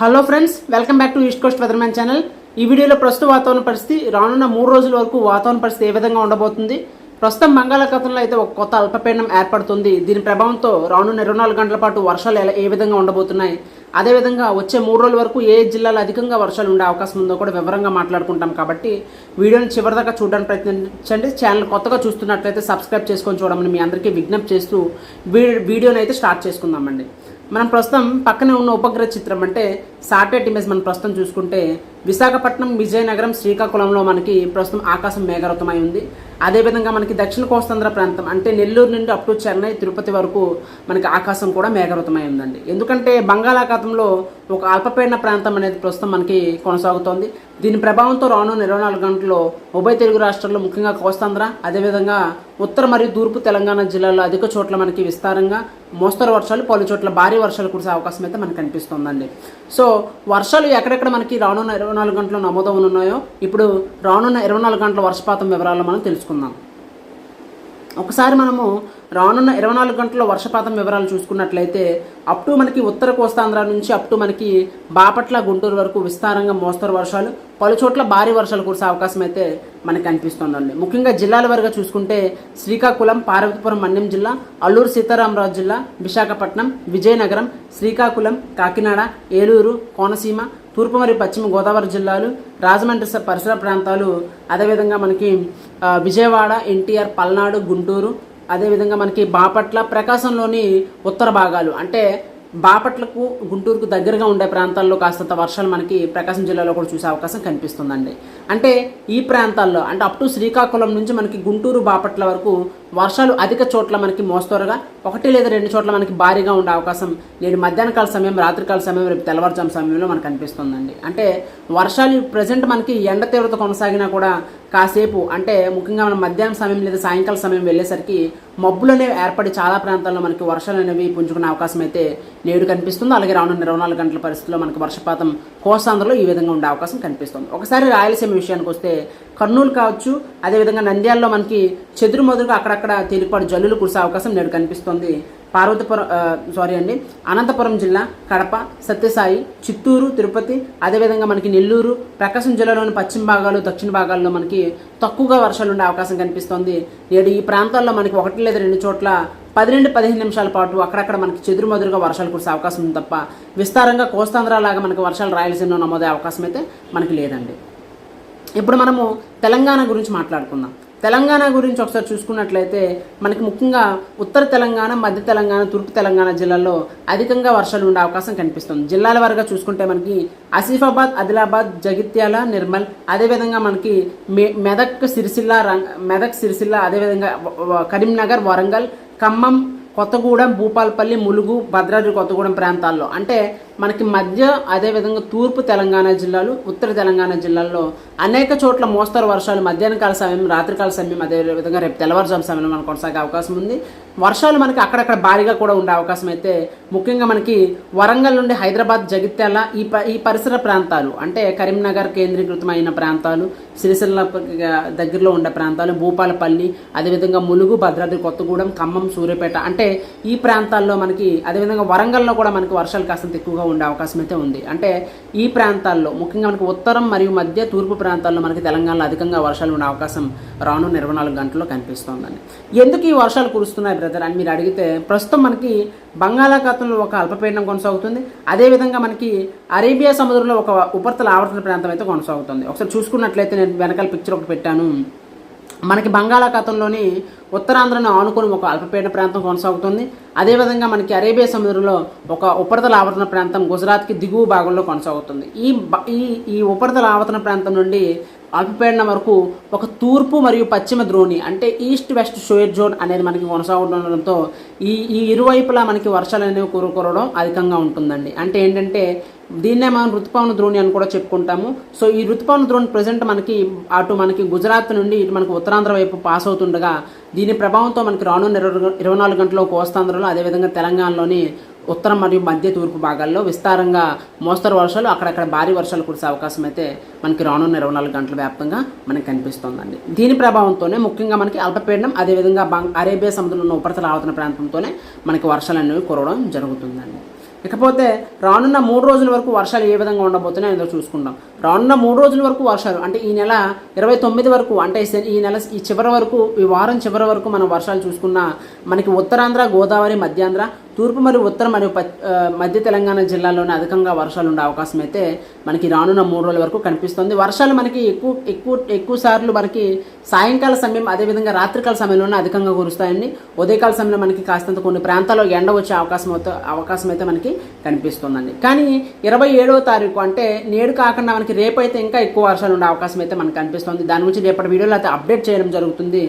Hello friends welcome back to East Coast weatherman channel ఈ వీడియోలో ప్రస్తుత వాతావరణ పరిస్థితి రానున్న మూడు రోజుల వరకు వాతావరణ పరిస్థితి ఏ విధంగా ఉండబోతుంది? ప్రస్తుతం బంగాళాఖాతంలో అయితే ఒక కొత్త అల్పపీడనం ఏర్పడుతుంది. దీని ప్రభావంతో రానున్న ఇరవై నాలుగు గంటల పాటు వర్షాలు ఎలా ఏ విధంగా ఉండబోతున్నాయి? అదేవిధంగా వచ్చే మూడు రోజుల వరకు ఏ జిల్లాలో అధికంగా వర్షాలు ఉండే అవకాశం ఉందో కూడా వివరంగా మాట్లాడుకుంటాం కాబట్టి వీడియోని చివరిదాకా చూడడానికి ప్రయత్నించండి. ఛానల్ కొత్తగా చూస్తున్నట్లయితే సబ్స్క్రైబ్ చేసుకొని చూడమని మీ అందరికీ విజ్ఞప్తి చేస్తూ వీ- వీడియోని అయితే స్టార్ట్ చేసుకుందామండి. మనం ప్రస్తుతం పక్కనే ఉన్న ఉపగ్రహ చిత్రం అంటే సాటిలైట్ ఇమేజ్ మనం ప్రస్తుతం చూసుకుంటే విశాఖపట్నం విజయనగరం శ్రీకాకుళంలో మనకి ప్రస్తుతం ఆకాశం మేఘరతమై ఉంది. అదేవిధంగా మనకి దక్షిణ కోస్తాంధ్ర ప్రాంతం అంటే నెల్లూరు నుండి అప్ టు చెన్నై తిరుపతి వరకు మనకి ఆకాశం కూడా మేఘరూతమై ఉందండి. ఎందుకంటే బంగాళాఖాతంలో ఒక అల్పపీడన ప్రాంతం అనేది ప్రస్తుతం మనకి కొనసాగుతోంది. దీని ప్రభావంతో రానున్న ఇరవై నాలుగు గంటల్లో ఉభయ తెలుగు రాష్ట్రాల్లో ముఖ్యంగా కోస్తాంధ్ర అదేవిధంగా ఉత్తర మరియు తూర్పు తెలంగాణ జిల్లాలో అధిక చోట్ల మనకి విస్తారంగా మోస్తరు వర్షాలు పలు చోట్ల భారీ వర్షాలు కురిసే అవకాశం అయితే మనకు కనిపిస్తుందండి. సో వర్షాలు ఎక్కడెక్కడ మనకి రానున్న ఇరవై నాలుగు గంటలు నమోదవనున్నాయో ఇప్పుడు రానున్న ఇరవై నాలుగు గంటల వర్షపాతం వివరాలు మనం తెలుసుకుందాం. ఒకసారి మనము రానున్న ఇరవై నాలుగు గంటల వర్షపాతం వివరాలు చూసుకున్నట్లయితే అప్ టు మనకి ఉత్తర కోస్తాంధ్ర నుంచి అప్ టు మనకి బాపట్ల గుంటూరు వరకు విస్తారంగా మోస్తరు వర్షాలు పలు చోట్ల భారీ వర్షాలు కురిసే అవకాశం అయితే మనకి కనిపిస్తుందండి ముఖ్యంగా జిల్లాల వరకు చూసుకుంటే శ్రీకాకుళం పార్వతీపురం మన్యం జిల్లా అల్లూరు సీతారామరాజు జిల్లా విశాఖపట్నం విజయనగరం శ్రీకాకుళం కాకినాడ ఏలూరు కోనసీమ తూర్పు మరియు పశ్చిమ గోదావరి జిల్లాలు రాజమండ్రి పరిసర ప్రాంతాలు అదేవిధంగా మనకి విజయవాడ ఎన్టీఆర్ పల్నాడు గుంటూరు అదేవిధంగా మనకి బాపట్ల ప్రకాశంలోని ఉత్తర భాగాలు. అంటే బాపట్లకు గుంటూరుకు దగ్గరగా ఉండే ప్రాంతాల్లో కాస్తంత వర్షాలు మనకి ప్రకాశం జిల్లాలో కూడా చూసే అవకాశం కనిపిస్తుందండి. అంటే ఈ ప్రాంతాల్లో అంటే అప్ టు శ్రీకాకుళం నుంచి మనకి గుంటూరు బాపట్ల వరకు వర్షాలు అధిక చోట్ల మనకి మోస్తరుగా ఒకటి లేదా రెండు చోట్ల మనకి భారీగా ఉండే అవకాశం నేడు మధ్యాహ్న కాల సమయం రాత్రికాల సమయం రేపు తెల్లవారుజాము సమయంలో మనకు కనిపిస్తుందండి. అంటే వర్షాలు ప్రజెంట్ మనకి ఎండ తీవ్రత కొనసాగినా కూడా కాసేపు అంటే ముఖ్యంగా మనం మధ్యాహ్నం సమయం లేదా సాయంకాల సమయం వెళ్ళేసరికి మబ్బులు అనేవి ఏర్పడి చాలా ప్రాంతాల్లో మనకి వర్షాలు అనేవి పుంజుకునే అవకాశం అయితే నేడు కనిపిస్తుంది. అలాగే రానున్న ఇరవై నాలుగు గంటల పరిస్థితుల్లో మనకి వర్షపాతం కోస్తాంధ్రలో ఈ విధంగా ఉండే అవకాశం కనిపిస్తుంది. ఒకసారి రాయలసీమ విషయానికి వస్తే కర్నూలు కావచ్చు అదేవిధంగా నంద్యాలలో మనకి చెదురు మొదలుగా అక్కడక్కడ తేలిపాటు జల్లులు కురిసే అవకాశం నేడు కనిపిస్తుంది. పార్వతీపురం సారీ అండి అనంతపురం జిల్లా కడప సత్యసాయి చిత్తూరు తిరుపతి అదేవిధంగా మనకి నెల్లూరు ప్రకాశం జిల్లాలోని పశ్చిమ భాగాలు దక్షిణ భాగాల్లో మనకి తక్కువగా వర్షాలు ఉండే అవకాశం కనిపిస్తోంది. నేడు ఈ ప్రాంతాల్లో మనకి ఒకటి లేదా రెండు చోట్ల పది నుండి పదిహేను నిమిషాల పాటు అక్కడక్కడ మనకి చెదురుమదురుగా వర్షాలు కురిసే అవకాశం ఉంది తప్ప విస్తారంగా కోస్తాంధ్రలాగా మనకి వర్షాలు రాయలసీమలో నమోదే అవకాశం అయితే మనకి లేదండి. ఇప్పుడు మనము తెలంగాణ గురించి మాట్లాడుకుందాం. తెలంగాణ గురించి ఒకసారి చూసుకున్నట్లయితే మనకి ముఖ్యంగా ఉత్తర తెలంగాణ మధ్య తెలంగాణ తూర్పు తెలంగాణ జిల్లాల్లో అధికంగా వర్షాలు ఉండే అవకాశం కనిపిస్తుంది. జిల్లాల వరకు చూసుకుంటే మనకి ఆసిఫాబాద్ ఆదిలాబాద్ జగిత్యాల నిర్మల్ అదేవిధంగా మనకి మె- మెదక్ సిరిసిల్ల మెదక్ సిరిసిల్ల అదేవిధంగా కరీంనగర్ వరంగల్ ఖమ్మం కొత్తగూడెం భూపాలపల్లి ములుగు భద్రాద్రి కొత్తగూడెం ప్రాంతాల్లో. అంటే మనకి మధ్య అదేవిధంగా తూర్పు తెలంగాణ జిల్లాలు ఉత్తర తెలంగాణ జిల్లాల్లో అనేక చోట్ల మోస్తరు వర్షాలు మధ్యాహ్న కాల సమయం రాత్రికాల సమయం అదేవిధంగా రేపు తెల్లవారుజాము సమయంలో మనకు కొనసాగే అవకాశం ఉంది. వర్షాలు మనకి అక్కడక్కడ భారీగా కూడా ఉండే అవకాశం అయితే ముఖ్యంగా మనకి వరంగల్ నుండి హైదరాబాద్ జగిత్యాల ఈ ప ఈ పరిసర ప్రాంతాలు అంటే కరీంనగర్ కేంద్రీకృతమైన ప్రాంతాలు సిరిసిల్ల దగ్గరలో ఉండే ప్రాంతాలు భూపాలపల్లి అదేవిధంగా ములుగు భద్రాద్రి కొత్తగూడెం ఖమ్మం సూర్యాపేట అంటే ఈ ప్రాంతాల్లో మనకి అదేవిధంగా వరంగల్లో కూడా మనకి వర్షాలు కాస్తంత ఎక్కువగా ఉండే అవకాశం అయితే ఉంది. అంటే ఈ ప్రాంతాల్లో ముఖ్యంగా మనకి ఉత్తరం మరియు మధ్య తూర్పు ప్రాంతాల్లో మనకి తెలంగాణలో అధికంగా వర్షాలు ఉండే అవకాశం రాను ఇరవై నాలుగు గంటల్లో కనిపిస్తోందండి. ఎందుకు ఈ వర్షాలు కురుస్తున్నాయి బ్రదర్ అని మీరు అడిగితే ప్రస్తుతం మనకి బంగాళాఖాతంలో ఒక అల్పపీడనం కొనసాగుతుంది. అదేవిధంగా మనకి అరేబియా సముద్రంలో ఒక ఉపరితల ఆవర్తన ప్రాంతం అయితే కొనసాగుతుంది. ఒకసారి చూసుకున్నట్లయితే నేను వెనకాల పిక్చర్ ఒకటి పెట్టాను. మనకి బంగాళాఖాతంలోని ఉత్తరాంధ్రను ఆనుకొని ఒక అల్పపీడన ప్రాంతం కొనసాగుతుంది. అదేవిధంగా మనకి అరేబియా సముద్రంలో ఒక ఉపరితల ఆవర్తన ప్రాంతం గుజరాత్కి దిగువ భాగంలో కొనసాగుతుంది. ఈ ఈ ఈ ఉపరితల ఆవర్తన ప్రాంతం నుండి అల్పపీడనం వరకు ఒక తూర్పు మరియు పశ్చిమ ద్రోణి అంటే ఈస్ట్ వెస్ట్ షోయర్ జోన్ అనేది మనకి కొనసాగుతుండడంతో ఈ ఈ ఇరువైపులా మనకి వర్షాలు అనేవి కురవడం అధికంగా ఉంటుందండి. అంటే ఏంటంటే దీన్నే మనం ఋతుపవన ద్రోణి అని కూడా చెప్పుకుంటాము. సో ఈ ఋతుపవన ద్రోణి ప్రజెంట్ మనకి అటు మనకి గుజరాత్ నుండి ఇటు మనకి ఉత్తరాంధ్ర వైపు పాస్ అవుతుండగా దీని ప్రభావంతో మనకి రానున్న ఇరవై ఇరవై నాలుగు గంటల్లో కోస్తాంధ్రలో అదేవిధంగా తెలంగాణలోని ఉత్తరం మరియు మధ్య తూర్పు భాగాల్లో విస్తారంగా మోస్తరు వర్షాలు అక్కడక్కడ భారీ వర్షాలు కురిసే అవకాశం అయితే మనకి రానున్న ఇరవై నాలుగు గంటల వ్యాప్తంగా మనకి కనిపిస్తోందండి. దీని ప్రభావంతోనే ముఖ్యంగా మనకి అల్పపీడనం అదేవిధంగా బంగ్ అరేబియా సముద్రంలో ఉన్న ఉపరితల ఆవుతున్న ప్రాంతంతోనే మనకి వర్షాలు అనేవి కురవడం జరుగుతుందండి. ఇకపోతే రానున్న మూడు రోజుల వరకు వర్షాలు ఏ విధంగా ఉండబోతున్నాయో ఏదో చూసుకుందాం. రానున్న మూడు రోజుల వరకు వర్షాలు అంటే ఈ నెల ఇరవై తొమ్మిది వరకు అంటే ఈ- నెల ఈ చివరి వరకు ఈ వారం చివరి వరకు మనం వర్షాలు చూసుకున్న మనకి ఉత్తరాంధ్ర గోదావరి మధ్యాంధ్ర తూర్పు మరియు ఉత్తర మరియు మధ్య తెలంగాణ జిల్లాల్లోనే అధికంగా వర్షాలు ఉండే అవకాశం అయితే మనకి రానున్న మూడు రోజుల వరకు కనిపిస్తుంది. వర్షాలు మనకి ఎక్కువ ఎక్కువ ఎక్కువ సార్లు మనకి సాయంకాల సమయం అదేవిధంగా రాత్రికాల సమయంలోనే అధికంగా కురుస్తాయండి. ఉదయకాల సమయంలో మనకి కాస్తంత కొన్ని ప్రాంతాల్లో ఎండ వచ్చే అవకాశం అయితే అవకాశం అయితే మనకి కనిపిస్తుందండి. కానీ ఇరవై ఏడవ తారీఖు అంటే నేడు కాకుండా మనకి మనకి రేపైతే ఇంకా ఎక్కువ వర్షాలు ఉండే అవకాశం అయితే మనకు కనిపిస్తుంది. దాని గురించి రేపటి వీడియోలో అయితే అప్డేట్ చేయడం జరుగుతుంది.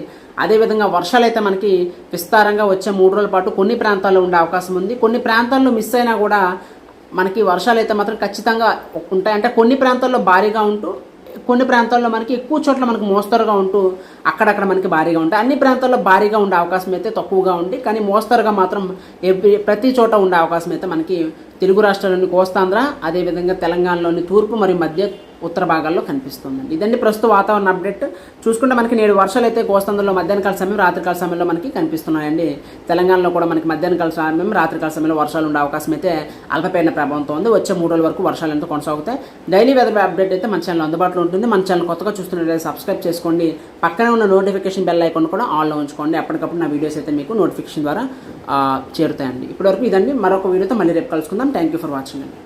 అదేవిధంగా వర్షాలు అయితే మనకి విస్తారంగా వచ్చే మూడు రోజుల పాటు కొన్ని ప్రాంతాల్లో ఉండే అవకాశం ఉంది. కొన్ని ప్రాంతాల్లో మిస్ అయినా కూడా మనకి వర్షాలు అయితే మాత్రం ఖచ్చితంగా ఉంటాయి. అంటే కొన్ని ప్రాంతాల్లో భారీగా ఉంటూ కొన్ని ప్రాంతాల్లో మనకి ఎక్కువ చోట్ల మనకు మోస్తరుగా ఉంటూ అక్కడక్కడ మనకి భారీగా ఉంటాయి. అన్ని ప్రాంతాల్లో భారీగా ఉండే అవకాశం అయితే తక్కువగా ఉంది. కానీ మోస్తరుగా మాత్రం ప్రతి చోట ఉండే అవకాశం అయితే మనకి తెలుగు రాష్ట్రాల్లోని కోస్తాంధ్ర అదేవిధంగా తెలంగాణలోని తూర్పు మరియు మధ్య ఉత్తర భాగాల్లో కనిపిస్తుందండి. ఇదండి ప్రస్తుత వాతావరణ అప్డేట్. చూసుకుంటే మనకి నేడు వర్షాలు అయితే కోస్తాంధ్రలో మధ్యాహ్నకాల సమయం రాత్రికాల సమయంలో మనకి కనిపిస్తున్నాయండి. తెలంగాణలో కూడా మనకి మధ్యాహ్నకాల సమయం రాత్రికాల సమయంలో వర్షాలు ఉండే అవకాశం అయితే అల్పపీడన ప్రభావంతో ఉంది. వచ్చే మూడు రోజుల వరకు వర్షాలు ఎంతో కొనసాగుతాయి. డైలీ వెదర్ అప్డేట్ అయితే మన ఛానల్ అందుబాటులో ఉంటుంది. మన ఛానల్ కొత్తగా చూస్తున్నట్లయితే సబ్స్క్రైబ్ చేసుకోండి. పక్కనే ఉన్న నోటిఫికేషన్ బెల్ ఐకాన్ కూడా ఆన్లో ఉంచుకోండి. అప్పటికప్పుడు నా వీడియోస్ అయితే మీకు నోటిఫికేషన్ ద్వారా చేరుతాయండి. ఇప్పటివరకు ఇదండి. మరొక వీడియోతో మళ్ళీ రేపు కలుసుకుందాం. థ్యాంక్ యూ ఫర్ వాచింగ్ అండి.